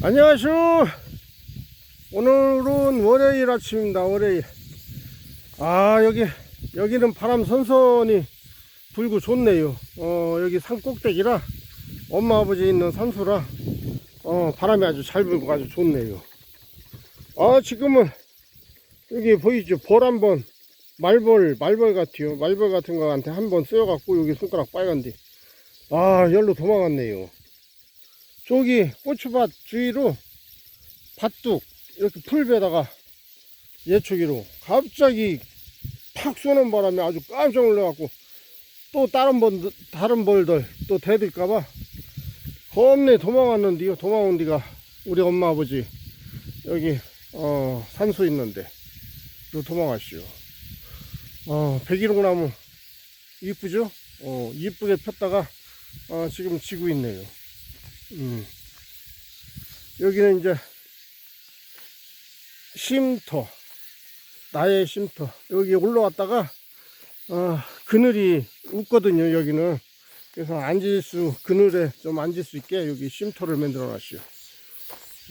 안녕하세요. 오늘은 월요일 아침입니다. 월요일. 아 여기 여기는 바람 선선히 불고 좋네요. 어 여기 산 꼭대기라 엄마 아버지 있는 산소라 어 바람이 아주 잘 불고 아주 좋네요. 아 지금은 여기 보이죠? 벌 한번 말벌 말벌 같아요. 말벌 같은 거한테 한번 쓰여갖고 여기 손가락 빨간데 아 열로 도망갔네요. 저기 고추밭 주위로 밭둑 이렇게 풀베다가 예초기로 갑자기 팍 쏘는 바람에 아주 깜짝 놀래갖고 또 다른 번 다른 벌들 또 대들까봐 겁내 도망왔는데요 도망온 데가 우리 엄마 아버지 여기 어 산소 있는데 또 도망가시오. 어 백일홍 나무 이쁘죠? 어 이쁘게 폈다가 어 지금 지고 있네요 음. 여기는 이제 쉼터 나의 쉼터 여기 올라왔다가 어, 그늘이 웃거든요 여기는 그래서 앉을 수 그늘에 좀 앉을 수 있게 여기 쉼터를 만들어 놨어요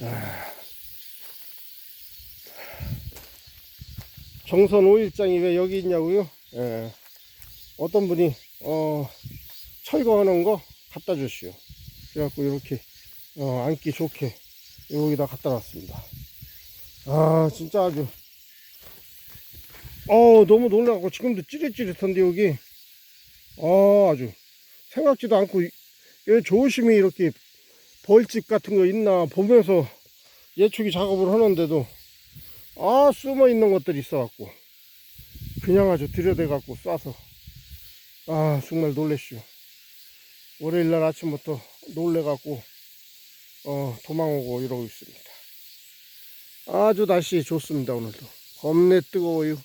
아. 정선 5일장이 왜 여기 있냐고요 예. 어떤 분이 어, 철거하는 거 갖다 주시오 그래갖고 이렇게 어, 앉기 좋게 여기다 갖다 놨습니다. 아 진짜 아주. 어 너무 놀라고 지금도 찌릿찌릿한데 여기. 아 아주. 생각지도 않고 이- 여기 조심히 이렇게 벌집 같은 거 있나 보면서 예초기 작업을 하는데도 아 숨어 있는 것들이 있어갖고 그냥 아주 들여대갖고 쏴서 아 정말 놀랬슈 월요일날 아침부터 놀래갖고 어, 도망오고 이러고 있습니다. 아주 날씨 좋습니다 오늘도 겁내 뜨거워요.